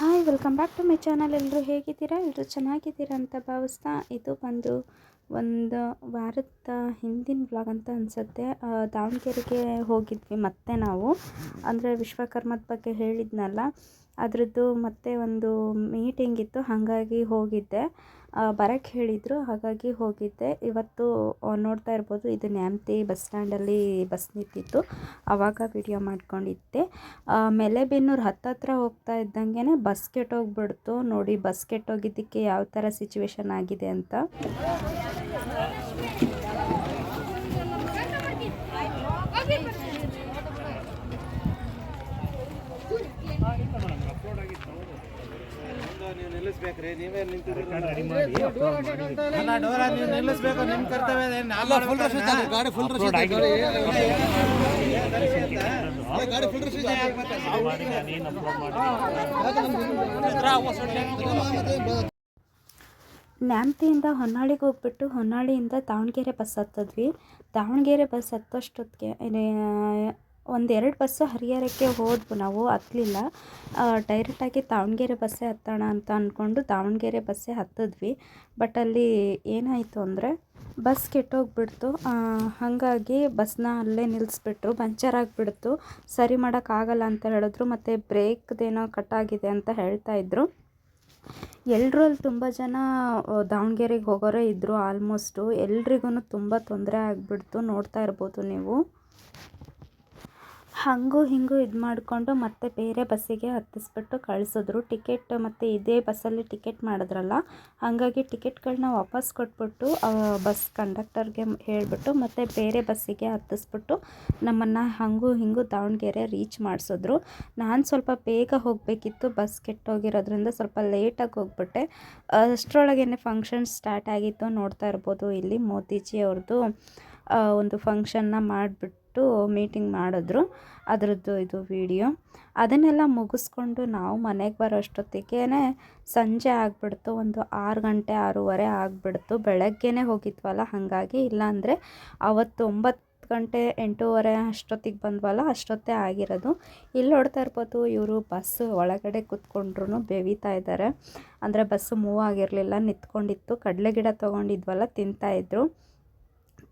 Hi, welcome back to my channel. ಎಲ್ಲರೂ ಹೇಗಿದ್ದೀರಾ? ಎಲ್ಲರೂ ಚೆನ್ನಾಗಿದ್ದೀರಾ ಅಂತ ಭಾವಿಸ್ತಾ ಇದು ಬಂದು ಒಂದು ವಾರದ ಹಿಂದಿನ ಬ್ಲಾಗ್ ಅಂತ ಅನಿಸುತ್ತೆ. ದಾವಣಗೆರೆಗೆ ಹೋಗಿದ್ವಿ ಮತ್ತೆ ನಾವು. ಅಂದರೆ ವಿಶ್ವಕರ್ಮದ ಬಗ್ಗೆ ಹೇಳಿದ್ನಲ್ಲ. ಅದರದ್ದು ಮತ್ತೆ ಒಂದು ಮೀಟಿಂಗ್ ಇತ್ತು, ಹಾಗಾಗಿ ಹೋಗಿದ್ದೆ. ಬರಕ್ಕೆ ಹೇಳಿದರು, ಹಾಗಾಗಿ ಹೋಗಿದ್ದೆ. ಇವತ್ತು ನೋಡ್ತಾ ಇರ್ಬೋದು, ಇದು ನ್ಯಾಮತಿ ಬಸ್ ಸ್ಟ್ಯಾಂಡಲ್ಲಿ ಬಸ್ ನಿಂತಿತ್ತು. ಆವಾಗ ವಿಡಿಯೋ ಮಾಡ್ಕೊಂಡಿದ್ದೆ. ಮೆಲೆಬೆನ್ನೂರು ಹತ್ತತ್ರ ಹೋಗ್ತಾ ಇದ್ದಂಗೆ ಬಸ್ ಕೆಟ್ಟೋಗ್ಬಿಡ್ತು. ನೋಡಿ, ಬಸ್ ಕೆಟ್ಟೋಗಿದ್ದಕ್ಕೆ ಯಾವ ಥರ ಸಿಚುವೇಶನ್ ಆಗಿದೆ ಅಂತ. ನಿಲ್ಲಿಸ್ಬೇಕ್ರಿ ನೀವೇ ನಿಲ್ಲಿಸ್ಬೇಕು ನಿಮ್ ಕರ್ತವ್ಯ? ಗಾಡಿ ಫುಲ್ ರಶ್ ಗಾಡಿ ಫುಲ್ ರಶ್ ನ್ಯಾಮತಿಯಿಂದ ಹೊನ್ನಾಳಿಗೆ ಹೋಗ್ಬಿಟ್ಟು ಹೊನ್ನಾಳಿಯಿಂದ ದಾವಣಗೆರೆ ಬಸ್ ಹತ್ತದ್ವಿ. ದಾವಣಗೆರೆ ಬಸ್ ಹತ್ತೋಷ್ಟೊತ್ತಿಗೆ ಒಂದೆರಡು ಬಸ್ಸು ಹರಿಹರಕ್ಕೆ ಹೋದ್ವು ನಾವು ಹತ್ತಲಿಲ್ಲ ಡೈರೆಕ್ಟಾಗಿ ದಾವಣಗೆರೆ ಬಸ್ಸೇ ಹತ್ತೋಣ ಅಂತ ಅಂದ್ಕೊಂಡು ದಾವಣಗೆರೆ ಬಸ್ಸೇ ಹತ್ತಿದ್ವಿ. ಬಟ್ ಅಲ್ಲಿ ಏನಾಯಿತು ಅಂದರೆ ಬಸ್ ಕೆಟ್ಟೋಗ್ಬಿಡ್ತು. ಹಾಗಾಗಿ ಬಸ್ನ ಅಲ್ಲೇ ನಿಲ್ಲಿಸ್ಬಿಟ್ರು ಪಂಚರ್ ಆಗಿಬಿಡ್ತು. ಸರಿ ಮಾಡೋಕ್ಕಾಗಲ್ಲ ಅಂತ ಹೇಳಿದ್ರು. ಮತ್ತು ಬ್ರೇಕ್ದೇನೋ ಕಟ್ಟಾಗಿದೆ ಅಂತ ಹೇಳ್ತಾ ಇದ್ರು. ಎಲ್ಲರೂ ಅಲ್ಲಿ ತುಂಬ ಜನ ದಾವಣಗೆರೆಗೆ ಹೋಗೋರೇ ಇದ್ದರು ಆಲ್ಮೋಸ್ಟು. ಎಲ್ರಿಗೂ ತುಂಬ ತೊಂದರೆ ಆಗಿಬಿಡ್ತು. ನೋಡ್ತಾ ಇರ್ಬೋದು ನೀವು. ಹಾಗೂ ಹಿಂಗೂ ಇದು ಮಾಡಿಕೊಂಡು ಮತ್ತೆ ಬೇರೆ ಬಸ್ಸಿಗೆ ಹತ್ತಿಸ್ಬಿಟ್ಟು ಕಳಿಸಿದ್ರು. ಟಿಕೆಟ್ ಮತ್ತು ಇದೇ ಬಸ್ಸಲ್ಲಿ ಟಿಕೆಟ್ ಮಾಡಿದ್ರಲ್ಲ, ಹಾಗಾಗಿ ಟಿಕೆಟ್ಗಳನ್ನ ವಾಪಸ್ ಕೊಟ್ಬಿಟ್ಟು ಬಸ್ ಕಂಡಕ್ಟರ್ಗೆ ಹೇಳಿಬಿಟ್ಟು ಮತ್ತು ಬೇರೆ ಬಸ್ಸಿಗೆ ಹತ್ತಿಸ್ಬಿಟ್ಟು ನಮ್ಮನ್ನು ಹಾಗೂ ಹಿಂಗೂ ದಾವಣಗೆರೆ ರೀಚ್ ಮಾಡಿಸಿದ್ರು. ನಾನು ಸ್ವಲ್ಪ ಬೇಗ ಹೋಗಬೇಕಿತ್ತು, ಬಸ್ ಕೆಟ್ಟೋಗಿರೋದ್ರಿಂದ ಸ್ವಲ್ಪ ಲೇಟಾಗಿ ಹೋಗ್ಬಿಟ್ಟೆ. ಅಷ್ಟರೊಳಗೇನೆ ಫಂಕ್ಷನ್ ಸ್ಟಾರ್ಟ್ ಆಗಿತ್ತು, ನೋಡ್ತಾ ಇರ್ಬೋದು ಇಲ್ಲಿ ಮೋದಿಜಿ ಅವ್ರದ್ದು ಒಂದು ಫಂಕ್ಷನ್ನ ಮಾಡಿಬಿಟ್ಟು ಮೀಟಿಂಗ್ ಮಾಡಿದ್ರು, ಅದರದ್ದು ಇದು ವಿಡಿಯೋ. ಅದನ್ನೆಲ್ಲ ಮುಗಿಸ್ಕೊಂಡು ನಾವು ಮನೆಗೆ ಬರೋ ಅಷ್ಟೊತ್ತಿಗೆ ಸಂಜೆ ಆಗಿಬಿಡ್ತು, ಒಂದು ಆರು ಗಂಟೆ, ಆರೂವರೆ ಆಗಿಬಿಡ್ತು. ಬೆಳಗ್ಗೆನೇ ಹೋಗಿದ್ವಲ್ಲ, ಹಾಗಾಗಿ ಇಲ್ಲಾಂದರೆ ಅವತ್ತು ಒಂಬತ್ತು ಗಂಟೆ, ಎಂಟೂವರೆ ಅಷ್ಟೊತ್ತಿಗೆ ಬಂದ್ವಲ್ಲ, ಅಷ್ಟೊತ್ತೇ ಆಗಿರೋದು. ಇಲ್ಲಿ ನೋಡ್ತಾ ಇರ್ಬೋದು, ಇವರು ಬಸ್ಸು ಒಳಗಡೆ ಕೂತ್ಕೊಂಡ್ರು ಬೇವಿತಾ ಇದ್ದಾರೆ ಅಂದರೆ ಬಸ್ಸು ಮೂವ್ ಆಗಿರಲಿಲ್ಲ, ನಿಂತ್ಕೊಂಡಿತ್ತು. ಕಡಲೆ ಗಿಡ ತೊಗೊಂಡಿದ್ವಲ್ಲ ತಿಂತಾಯಿದ್ರು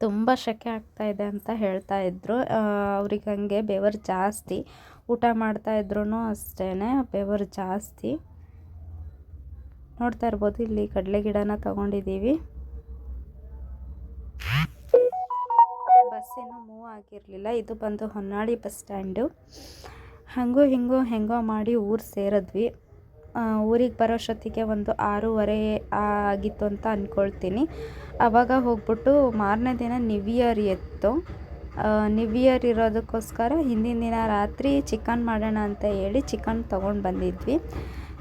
ತುಂಬ ಸೆಕೆ ಇದೆ ಅಂತ ಹೇಳ್ತಾ ಇದ್ರು. ಅವ್ರಿಗೆ ಹಂಗೆ ಬೆವರು ಜಾಸ್ತಿ. ಊಟ ಮಾಡ್ತಾ ಇದ್ರು ಅಷ್ಟೇ ಬೆವರು ಜಾಸ್ತಿ. ನೋಡ್ತಾ ಇರ್ಬೋದು, ಇಲ್ಲಿ ಕಡಲೆ ಗಿಡನ ತಗೊಂಡಿದ್ದೀವಿ. ಬಸ್ ಮೂವ್ ಆಗಿರಲಿಲ್ಲ. ಇದು ಬಂದು ಹೊನ್ನಾಳಿ ಬಸ್ ಸ್ಟ್ಯಾಂಡು. ಹಾಗೂ ಹಿಂಗೂ ಹೆಂಗೋ ಮಾಡಿ ಊರು ಸೇರಿದ್ವಿ. ಊರಿಗೆ ಬರೋಷ್ಟೊತ್ತಿಗೆ ಒಂದು ಆರೂವರೆ ಆಗಿತ್ತು ಅಂತ ಅಂದ್ಕೊಳ್ತೀನಿ ಆವಾಗ ಹೋಗ್ಬಿಟ್ಟು ಮಾರನೇ ದಿನ ನ್ಯೂ ಇಯರ್ ಇತ್ತು. ನ್ಯೂ ಇಯರ್ ಇರೋದಕ್ಕೋಸ್ಕರ ಹಿಂದಿನ ದಿನ ರಾತ್ರಿ ಚಿಕನ್ ಮಾಡೋಣ ಅಂತ ಹೇಳಿ ಚಿಕನ್ ತೊಗೊಂಡು ಬಂದಿದ್ವಿ.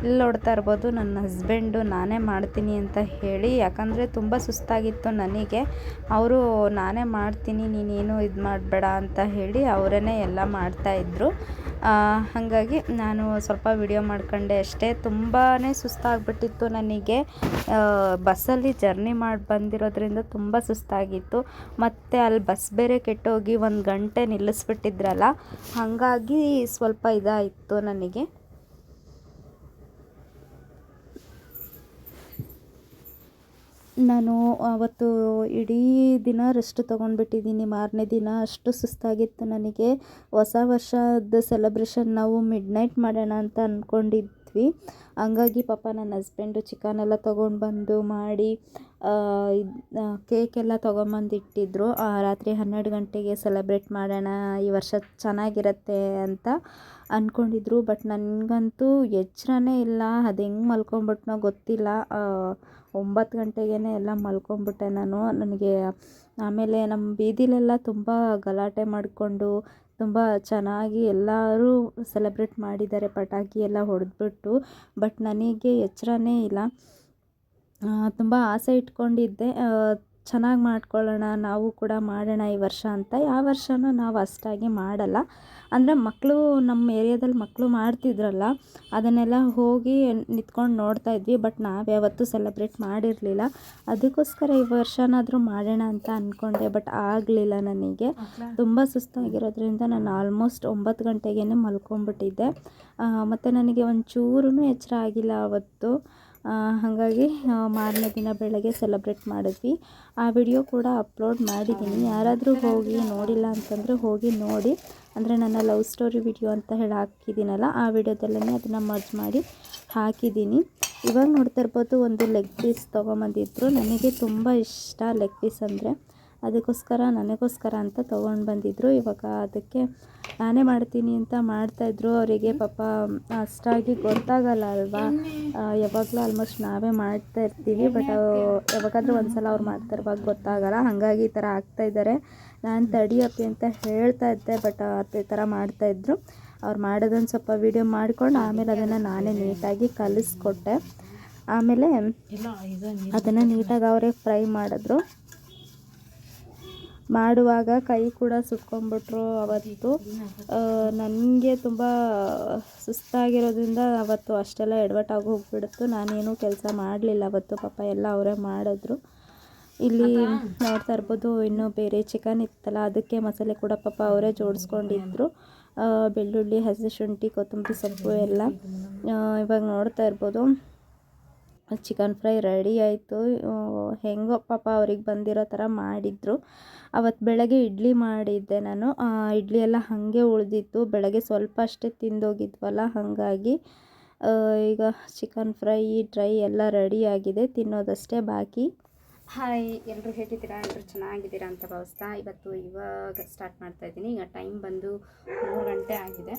ಇಲ್ಲಿ ನೋಡ್ತಾ ಇರ್ಬೋದು, ನನ್ನ ಹಸ್ಬೆಂಡು ನಾನೇ ಮಾಡ್ತೀನಿ ಅಂತ ಹೇಳಿ, ಯಾಕಂದರೆ ತುಂಬ ಸುಸ್ತಾಗಿತ್ತು ನನಗೆ. ಅವರು, ನಾನೇ ಮಾಡ್ತೀನಿ, ನೀನೇನು ಇದು ಮಾಡಬೇಡ ಅಂತ ಹೇಳಿ ಅವರೇ ಎಲ್ಲ ಮಾಡ್ತಾಯಿದ್ರು ಹಾಗಾಗಿ ನಾನು ಸ್ವಲ್ಪ ವಿಡಿಯೋ ಮಾಡ್ಕೊಂಡೆ ಅಷ್ಟೇ. ತುಂಬಾ ಸುಸ್ತಾಗ್ಬಿಟ್ಟಿತ್ತು ನನಗೆ. ಬಸ್ಸಲ್ಲಿ ಜರ್ನಿ ಮಾಡಿ ಬಂದಿರೋದ್ರಿಂದ ತುಂಬ ಸುಸ್ತಾಗಿತ್ತು. ಮತ್ತು ಅಲ್ಲಿ ಬಸ್ ಬೇರೆ ಕೆಟ್ಟೋಗಿ ಒಂದು ಗಂಟೆ ನಿಲ್ಲಿಸ್ಬಿಟ್ಟಿದ್ರಲ್ಲ, ಹಾಗಾಗಿ ಸ್ವಲ್ಪ ಇದಾಯಿತು ನನಗೆ. ನಾನು ಅವತ್ತು ಇಡೀ ದಿನ ರೆಸ್ಟ್ ತೊಗೊಂಡ್ಬಿಟ್ಟಿದ್ದೀನಿ. ಮಾರನೇ ದಿನ ಅಷ್ಟು ಸುಸ್ತಾಗಿತ್ತು ನನಗೆ. ಹೊಸ ವರ್ಷದ ಸೆಲೆಬ್ರೇಷನ್ ನಾವು ಮಿಡ್ ನೈಟ್ ಮಾಡೋಣ ಅಂತ ಅಂದ್ಕೊಂಡಿದ್ವಿ ಹಂಗಾಗಿ ಪಾಪ ನನ್ನ ಹಸ್ಬೆಂಡು ಚಿಕನ್ ಎಲ್ಲ ತೊಗೊಂಡು ಬಂದು ಮಾಡಿ ಕೇಕ್ ಎಲ್ಲ ತೊಗೊಂಬಂದು ಇಟ್ಟಿದ್ರು ಆ, ರಾತ್ರಿ ಹನ್ನೆರಡು ಗಂಟೆಗೆ ಸೆಲೆಬ್ರೇಟ್ ಮಾಡೋಣ ಈ ವರ್ಷ ಚೆನ್ನಾಗಿರತ್ತೆ ಅಂತ ಅಂದ್ಕೊಂಡಿದ್ರು ಬಟ್ ನನಗಂತೂ ಎಚ್ಚರನೇ ಇಲ್ಲ. ಅದು ಹೆಂಗೆ ಮಲ್ಕೊಂಬಿಟ್ನೋ ಗೊತ್ತಿಲ್ಲ. ಒಂಬತ್ತು ಗಂಟೆಗೇ ಎಲ್ಲ ಮಲ್ಕೊಂಬಿಟ್ಟೆ ನಾನು. ನನಗೆ ಆಮೇಲೆ ನಮ್ಮ ಬೀದಿಲೆಲ್ಲ ತುಂಬ ಗಲಾಟೆ ಮಾಡಿಕೊಂಡು ತುಂಬ ಚೆನ್ನಾಗಿ ಎಲ್ಲರೂ ಸೆಲೆಬ್ರೇಟ್ ಮಾಡಿದ್ದಾರೆ. ಪಟಾಕಿ ಎಲ್ಲ ಹೊಡೆದ್ಬಿಟ್ಟು. ಬಟ್ ನನಗೆ ಎಚ್ಚರನೇ ಇಲ್ಲ. ತುಂಬ ಆಸೆ ಇಟ್ಕೊಂಡಿದ್ದೆ. ಚೆನ್ನಾಗಿ ಮಾಡ್ಕೊಳ್ಳೋಣ ನಾವು ಕೂಡ ಮಾಡೋಣ ಈ ವರ್ಷ ಅಂತ. ಯಾವ ವರ್ಷವೂ ನಾವು ಅಷ್ಟಾಗಿ ಮಾಡಲ್ಲ. ಅಂದರೆ ಮಕ್ಕಳು ನಮ್ಮ ಏರಿಯಾದಲ್ಲಿ ಮಕ್ಕಳು ಮಾಡ್ತಿದ್ರಲ್ಲ ಅದನ್ನೆಲ್ಲ ಹೋಗಿ ನಿಂತ್ಕೊಂಡು ನೋಡ್ತಾ ಇದ್ವಿ ಬಟ್ ನಾವು ಯಾವತ್ತೂ ಸೆಲೆಬ್ರೇಟ್ ಮಾಡಿರಲಿಲ್ಲ. ಅದಕ್ಕೋಸ್ಕರ ಈ ವರ್ಷನಾದರೂ ಮಾಡೋಣ ಅಂತ ಅಂದ್ಕೊಂಡೆ ಬಟ್ ಆಗಲಿಲ್ಲ ನನಗೆ. ತುಂಬ ಸುಸ್ತಾಗಿರೋದ್ರಿಂದ ನಾನು ಆಲ್ಮೋಸ್ಟ್ ಒಂಬತ್ತು ಗಂಟೆಗೇ ಮಲ್ಕೊಂಡ್ಬಿಟ್ಟಿದ್ದೆ. ಮತ್ತು ನನಗೆ ಒಂಚೂರೂ ಎಚ್ಚರ ಆಗಿಲ್ಲ ಅವತ್ತು. ಆ, ಹಾಗಾಗಿ ಮಾರನೇ ದಿನ ಬೆಳಗ್ಗೆ ಸೆಲೆಬ್ರೇಟ್ ಮಾಡಿದ್ವಿ. ಆ ವಿಡಿಯೋ ಕೂಡ ಅಪ್ಲೋಡ್ ಮಾಡಿದ್ದೀನಿ ಯಾರಾದರೂ ಹೋಗಿ ನೋಡಿಲ್ಲ ಅಂತಂದರೆ ಹೋಗಿ ನೋಡಿ. ಅಂದರೆ ನನ್ನ ಲವ್ ಸ್ಟೋರಿ ವಿಡಿಯೋ ಅಂತ ಹೇಳಿ ಹಾಕಿದ್ದೀನಲ್ಲ ಆ ವಿಡಿಯೋದಲ್ಲೇ ಅದನ್ನು ಮರ್ಜ್ ಮಾಡಿ ಹಾಕಿದ್ದೀನಿ ಇವಾಗ ನೋಡ್ತಾ ಇರ್ಬೋದು, ಒಂದು ಲೆಗ್ ಪೀಸ್ ತೊಗೊಂಬಂದಿದ್ರು. ನನಗೆ ತುಂಬ ಇಷ್ಟ ಲೆಗ್ ಪೀಸ್ ಅಂದರೆ. ಅದಕ್ಕೋಸ್ಕರ ನನಗೋಸ್ಕರ ಅಂತ ತೊಗೊಂಡು ಬಂದಿದ್ದರು ಇವಾಗ ಅದಕ್ಕೆ ನಾನೇ ಮಾಡ್ತೀನಿ ಅಂತ ಮಾಡ್ತಾಯಿದ್ರು ಅವರಿಗೆ ಪಾಪ ಅಷ್ಟಾಗಿ ಗೊತ್ತಾಗಲ್ಲ ಅಲ್ವಾ? ಯಾವಾಗಲೂ ಆಲ್ಮೋಸ್ಟ್ ನಾವೇ ಮಾಡ್ತಾ ಇರ್ತೀವಿ. ಬಟ್ ಯಾವಾಗಾದರೂ ಒಂದು ಸಲ ಅವ್ರು ಮಾಡ್ತಾರವಾಗ ಗೊತ್ತಾಗಲ್ಲ. ಹಾಗಾಗಿ ಈ ಥರ ಆಗ್ತಾಯಿದ್ದಾರೆ ನಾನು ತಡಿಯಪ್ಪಿ ಅಂತ ಹೇಳ್ತಾ ಇದ್ದೆ. ಬಟ್ ಅದೇ ಥರ ಮಾಡ್ತಾಯಿದ್ರು ಅವ್ರು ಮಾಡೋದೊಂದು ಸ್ವಲ್ಪ ವೀಡಿಯೋ ಮಾಡ್ಕೊಂಡು ಆಮೇಲೆ ಅದನ್ನು ನಾನೇ ನೀಟಾಗಿ ಕಲಿಸ್ಕೊಟ್ಟೆ. ಆಮೇಲೆ ಅದನ್ನು ನೀಟಾಗಿ ಅವರೇ ಫ್ರೈ ಮಾಡಿದ್ರು. ಮಾಡುವಾಗ ಕೈ ಕೂಡ ಸುಟ್ಕೊಂಡ್ಬಿಟ್ರು ಅವತ್ತು. ನನಗೆ ತುಂಬ ಸುಸ್ತಾಗಿರೋದ್ರಿಂದ ಅವತ್ತು ಅಷ್ಟೆಲ್ಲ ಎಡವಟ್ಟಾಗಿ ಹೋಗ್ಬಿಡ್ತು. ನಾನೇನು ಕೆಲಸ ಮಾಡಲಿಲ್ಲ ಅವತ್ತು. ಪಾಪ ಎಲ್ಲ ಅವರೇ ಮಾಡಿದ್ರು. ಇಲ್ಲಿ ನೋಡ್ತಾ ಇರ್ಬೋದು, ಇನ್ನೂ ಬೇರೆ ಚಿಕನ್ ಇತ್ತಲ್ಲ, ಅದಕ್ಕೆ ಮಸಾಲೆ ಕೂಡ ಪಾಪ ಅವರೇ ಜೋಡಿಸ್ಕೊಂಡಿದ್ರು. ಬೆಳ್ಳುಳ್ಳಿ, ಹಸಿ ಶುಂಠಿ, ಕೊತ್ತಂಬರಿ ಸೊಪ್ಪು ಎಲ್ಲ. ಇವಾಗ ನೋಡ್ತಾ ಇರ್ಬೋದು. ಚಿಕನ್ ಫ್ರೈ ರೆಡಿ ಆಯಿತು. ಹೆಂಗೋ ಪಾಪ ಅವ್ರಿಗೆ ಬಂದಿರೋ ಥರ ಮಾಡಿದರು. ಅವತ್ತು ಬೆಳಗ್ಗೆ ಇಡ್ಲಿ ಮಾಡಿದ್ದೆ ನಾನು. ಇಡ್ಲಿ ಎಲ್ಲ ಹಾಗೆ ಉಳಿದಿತ್ತು. ಬೆಳಗ್ಗೆ ಸ್ವಲ್ಪ ಅಷ್ಟೇ ತಿಂದೋಗಿದ್ವಲ್ಲ, ಹಾಗಾಗಿ ಈಗ ಚಿಕನ್ ಫ್ರೈ ಡ್ರೈ ಎಲ್ಲ ರೆಡಿ ಆಗಿದೆ. ತಿನ್ನೋದಷ್ಟೇ ಬಾಕಿ. ಹಾಯ್ ಎಲ್ಲರೂ ಹೇಗಿದ್ದೀರಾ? ಎಲ್ಲರೂ ಚೆನ್ನಾಗಿದ್ದೀರಾ ಅಂತ ಭಾವಿಸ್ತಾ ಇವತ್ತು ಇವಾಗ ಸ್ಟಾರ್ಟ್ ಮಾಡ್ತಾ ಇದ್ದೀನಿ. ಈಗ ಟೈಮ್ ಬಂದು ಮೂರು ಗಂಟೆ ಆಗಿದೆ.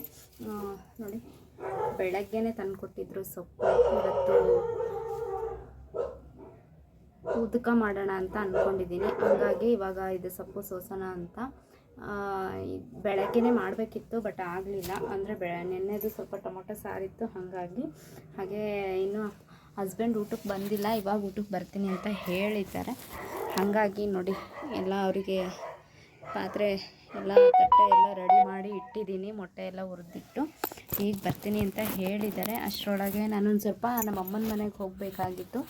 ನೋಡಿ, ಬೆಳಗ್ಗೆನೇ ತಂದು ಕೊಟ್ಟಿದ್ರು ಸೊಪ್ಪು. ಇವತ್ತು ಉದಕ ಮಾಡೋಣ ಅಂತ ಅಂದ್ಕೊಂಡಿದ್ದೀನಿ ಹಾಗಾಗಿ ಇವಾಗ ಇದು ಸೊಪ್ಪು ಸೋಸೋಣ ಅಂತ ಬೆಳಗ್ಗೆನೇ ಮಾಡಬೇಕಿತ್ತು, ಬಟ್ ಆಗಲಿಲ್ಲ. ಅಂದರೆ ಬೆಳ ನೆನ್ನೆದು ಸ್ವಲ್ಪ ಟೊಮೊಟೊ ಸಾರಿತ್ತು, ಹಾಗಾಗಿ ಹಾಗೆ ಇನ್ನು ಹಸ್ಬೆಂಡ್ ಊಟಕ್ಕೆ ಬಂದಿಲ್ಲ, ಇವಾಗ ಊಟಕ್ಕೆ ಬರ್ತೀನಿ ಅಂತ ಹೇಳಿದ್ದಾರೆ. ಹಾಗಾಗಿ ನೋಡಿ, ಎಲ್ಲ ಅವರಿಗೆ ಪಾತ್ರೆ ಎಲ್ಲ ತಟ್ಟೆ ಎಲ್ಲ ರೆಡಿ ಮಾಡಿ ಇಟ್ಟಿದ್ದೀನಿ, ಮೊಟ್ಟೆ ಎಲ್ಲ ಹುರಿದಿಟ್ಟು. ಈಗ ಬರ್ತೀನಿ ಅಂತ ಹೇಳಿದ್ದಾರೆ. ಅಷ್ಟರೊಳಗೆ ನಾನೊಂದು ಸ್ವಲ್ಪ ನಮ್ಮ ಅಮ್ಮನ ಮನೆಗೆ ಹೋಗಬೇಕಾಗಿತ್ತು.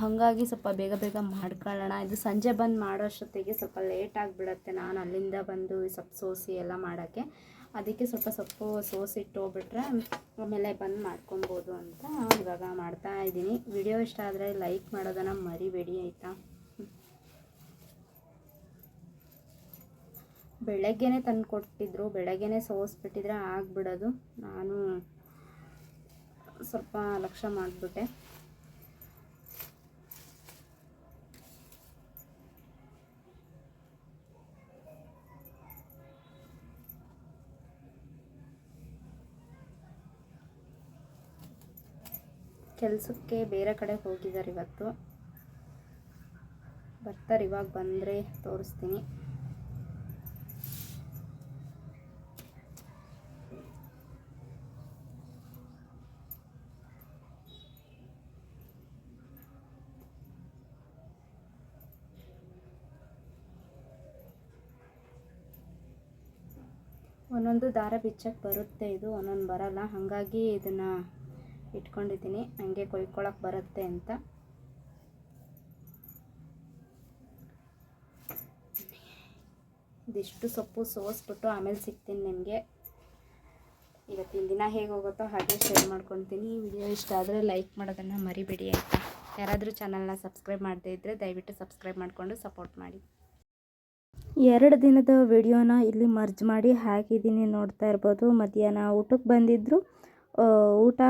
ಹಾಗಾಗಿ ಸ್ವಲ್ಪ ಬೇಗ ಬೇಗ ಮಾಡ್ಕೊಳ್ಳೋಣ. ಇದು ಸಂಜೆ ಬಂದು ಮಾಡೋಷ್ಟೊತ್ತಿಗೆ ಸ್ವಲ್ಪ ಲೇಟ್ ಆಗಿಬಿಡತ್ತೆ. ನಾನು ಅಲ್ಲಿಂದ ಬಂದು ಸೊಪ್ಪು ಸೋಸಿ ಎಲ್ಲ ಮಾಡೋಕ್ಕೆ. ಅದಕ್ಕೆ ಸ್ವಲ್ಪ ಸೊಪ್ಪು ಸೋಸಿಟ್ಟು ಹೋಗ್ಬಿಟ್ರೆ ಆಮೇಲೆ ಬಂದು ಮಾಡ್ಕೊಬೋದು ಅಂತ ಇವಾಗ ಮಾಡ್ತಾ ಇದ್ದೀನಿ. ವಿಡಿಯೋ ಇಷ್ಟ ಆದರೆ ಲೈಕ್ ಮಾಡೋದನ್ನು ಮರಿಬೇಡಿ, ಆಯಿತಾ? ಬೆಳಗ್ಗೆನೇ ತಂದು ಕೊಟ್ಟಿದ್ರು. ಬೆಳಗ್ಗೆನೇ ಸೋಸ್ಬಿಟ್ಟಿದ್ರೆ ಆಗಿಬಿಡೋದು. ನಾನು ಸ್ವಲ್ಪ ಲಕ್ಷ್ಯ ಮಾಡಿಬಿಟ್ಟೆ. ಕೆಲಸಕ್ಕೆ ಬೇರೆ ಕಡೆ ಹೋಗಿದ್ದಾರೆ ಇವತ್ತು. ಬರ್ತಾರೆ, ಇವಾಗ ಬಂದರೆ ತೋರಿಸ್ತೀನಿ. ಒಂದೊಂದು ದಾರ ಬಿಚ್ಚಕ್ಕೆ ಬರುತ್ತೆ ಇದು, ಒಂದೊಂದು ಬರಲ್ಲ. ಹಾಗಾಗಿ ಇದನ್ನು ಇಟ್ಕೊಂಡಿದ್ದೀನಿ. ಹಂಗೆ ಕೊಯ್ಕೊಳಕ್ಕೆ ಬರುತ್ತೆ ಅಂತ. ಇದಿಷ್ಟು ಸೊಪ್ಪು ಸೋಸ್ಬಿಟ್ಟು ಆಮೇಲೆ ಸಿಗ್ತೀನಿ ನಿಮಗೆ. ಇವತ್ತಿನ ದಿನ ಹೇಗೆ ಹೋಗುತ್ತೋ ಹಾಗೆ ಶೇರ್ ಮಾಡ್ಕೊತೀನಿ. ವಿಡಿಯೋ ಇಷ್ಟ ಆದರೆ ಲೈಕ್ ಮಾಡೋದನ್ನು ಮರಿಬೇಡಿ ಅಂತ. ಯಾರಾದರೂ ಚಾನಲ್ನ ಸಬ್ಸ್ಕ್ರೈಬ್ ಮಾಡದೇ ಇದ್ದರೆ ದಯವಿಟ್ಟು ಸಬ್ಸ್ಕ್ರೈಬ್ ಮಾಡಿಕೊಂಡು ಸಪೋರ್ಟ್ ಮಾಡಿ. ಎರಡು ದಿನದ ವಿಡಿಯೋನ ಇಲ್ಲಿ ಮರ್ಜ್ ಮಾಡಿ ಹಾಕಿದ್ದೀನಿ ನೋಡ್ತಾ ಇರ್ಬೋದು. ಮಧ್ಯಾಹ್ನ ಊಟಕ್ಕೆ ಬಂದಿದ್ದರು ಊಟ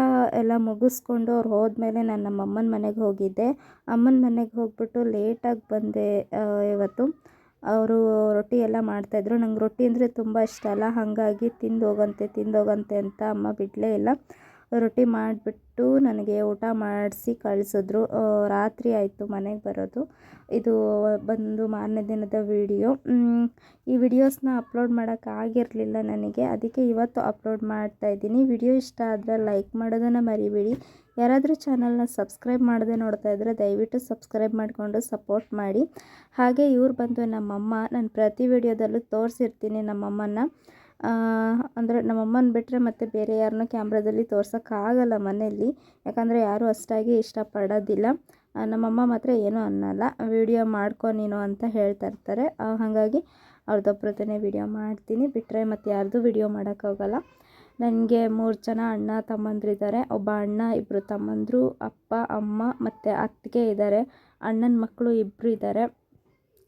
ಎಲ್ಲ ಮುಗಿಸ್ಕೊಂಡು ಅವ್ರು ಹೋದ್ಮೇಲೆ ನಾನು ನಮ್ಮ ಅಮ್ಮನ ಮನೆಗೆ ಹೋಗಿದ್ದೆ. ಅಮ್ಮನ ಮನೆಗೆ ಹೋಗ್ಬಿಟ್ಟು ಲೇಟಾಗಿ ಬಂದೆ ಇವತ್ತು. ಅವರು ರೊಟ್ಟಿ ಎಲ್ಲ ಮಾಡ್ತಾಯಿದ್ರು ನಂಗೆ ರೊಟ್ಟಿ ಅಂದರೆ ತುಂಬ ಇಷ್ಟ ಅಲ್ಲ. ಹಾಗಾಗಿ ತಿಂದು ಹೋಗಂತೆ ತಿಂದು ಹೋಗಂತೆ ಅಂತ ಅಮ್ಮ ಬಿಡಲೇ ಇಲ್ಲ. ರೊಟ್ಟಿ ಮಾಡಿಬಿಟ್ಟು ನನಗೆ ಊಟ ಮಾಡಿಸಿ ಕಳಿಸಿದ್ರು. ರಾತ್ರಿ ಆಯಿತು ಮನೆಗೆ ಬರೋದು. ಇದು ಬಂದು ಮಾರನೇ ದಿನದ ವಿಡಿಯೋ. ಈ ವಿಡಿಯೋಸ್ನ ಅಪ್ಲೋಡ್ ಮಾಡೋಕ್ಕಾಗಿರಲಿಲ್ಲ ನನಗೆ. ಅದಕ್ಕೆ ಇವತ್ತು ಅಪ್ಲೋಡ್ ಮಾಡ್ತಾ ಇದ್ದೀನಿ. ವಿಡಿಯೋ ಇಷ್ಟ ಆದರೆ ಲೈಕ್ ಮಾಡೋದನ್ನು ಮರಿಬೇಡಿ. ಯಾರಾದರೂ ಚಾನಲ್ನ ಸಬ್ಸ್ಕ್ರೈಬ್ ಮಾಡದೆ ನೋಡ್ತಾ ಇದ್ದರೆ ದಯವಿಟ್ಟು ಸಬ್ಸ್ಕ್ರೈಬ್ ಮಾಡಿಕೊಂಡು ಸಪೋರ್ಟ್ ಮಾಡಿ. ಹಾಗೆ ಇವ್ರು ಬಂದು ನಮ್ಮಮ್ಮ, ನಾನು ಪ್ರತಿ ವಿಡಿಯೋದಲ್ಲೂ ತೋರಿಸಿರ್ತೀನಿ ನಮ್ಮಮ್ಮನ ಅಂದರೆ ನಮ್ಮಮ್ಮನ ಬಿಟ್ಟರೆ ಮತ್ತೆ ಬೇರೆ ಯಾರನ್ನೂ ಕ್ಯಾಮ್ರಾದಲ್ಲಿ ತೋರ್ಸೋಕ್ಕಾಗಲ್ಲ ಮನೆಯಲ್ಲಿ. ಯಾಕಂದರೆ ಯಾರೂ ಅಷ್ಟಾಗಿ ಇಷ್ಟಪಡೋದಿಲ್ಲ. ನಮ್ಮಮ್ಮ ಮಾತ್ರ ಏನೂ ಅನ್ನಲ್ಲ. ವಿಡಿಯೋ ಮಾಡ್ಕೊ ನೀನು ಅಂತ ಹೇಳ್ತಾ ಇರ್ತಾರೆ. ಹಾಗಾಗಿ ಅವ್ರದ್ದೊಬ್ರದ್ದೇ ವಿಡಿಯೋ ಮಾಡ್ತೀನಿ. ಬಿಟ್ಟರೆ ಮತ್ತು ಯಾರ್ದು ವಿಡಿಯೋ ಮಾಡೋಕ್ಕಾಗಲ್ಲ ನನಗೆ ಮೂರು ಜನ ಅಣ್ಣ ತಮ್ಮಂದಿರಿದ್ದಾರೆ. ಒಬ್ಬ ಅಣ್ಣ ಇಬ್ಬರು ತಮ್ಮಂದರು, ಅಪ್ಪ, ಅಮ್ಮ ಮತ್ತು ಅತ್ತಿಗೆ ಇದ್ದಾರೆ. ಅಣ್ಣನ ಮಕ್ಕಳು ಇಬ್ಬರು ಇದ್ದಾರೆ.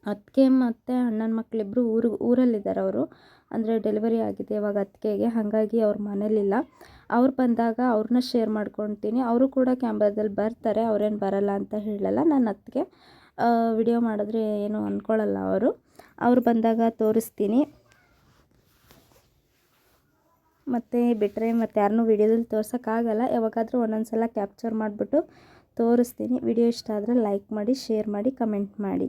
ಅತ್ತಿಗೆ ಮತ್ತು ಅಣ್ಣನ ಮಕ್ಕಳಿಬ್ಬರು ಊರು, ಊರಲ್ಲಿದ್ದಾರೆ ಅವರು. ಅಂದರೆ ಡೆಲಿವರಿ ಆಗಿದೆ, ಇವಾಗ ಅತ್ತಿಗೆಗೆ. ಹಾಗಾಗಿ ಅವ್ರ ಮನೇಲಿಲ್ಲ. ಅವ್ರು ಬಂದಾಗ ಅವ್ರನ್ನ ಶೇರ್ ಮಾಡ್ಕೊತೀನಿ. ಅವರು ಕೂಡ ಕ್ಯಾಮ್ರಾದಲ್ಲಿ ಬರ್ತಾರೆ, ಅವ್ರೇನು ಬರಲ್ಲ ಅಂತ ಹೇಳಲ್ಲ. ನನ್ನ ಅತ್ತಿಗೆ ವಿಡಿಯೋ ಮಾಡಿದ್ರೆ ಏನು ಅಂದ್ಕೊಳ್ಳಲ್ಲ ಅವರು. ಅವ್ರು ಬಂದಾಗ ತೋರಿಸ್ತೀನಿ. ಮತ್ತು ಬಿಟ್ಟರೆ ಮತ್ತು ಯಾರನ್ನೂ ವಿಡಿಯೋದಲ್ಲಿ ತೋರ್ಸೋಕ್ಕಾಗಲ್ಲ ಯಾವಾಗಾದರೂ ಒಂದೊಂದು ಸಲ ಕ್ಯಾಪ್ಚರ್ ಮಾಡಿಬಿಟ್ಟು ತೋರಿಸ್ತೀನಿ. ವಿಡಿಯೋ ಇಷ್ಟ ಆದರೆ ಲೈಕ್ ಮಾಡಿ ಶೇರ್ ಮಾಡಿ ಕಮೆಂಟ್ ಮಾಡಿ.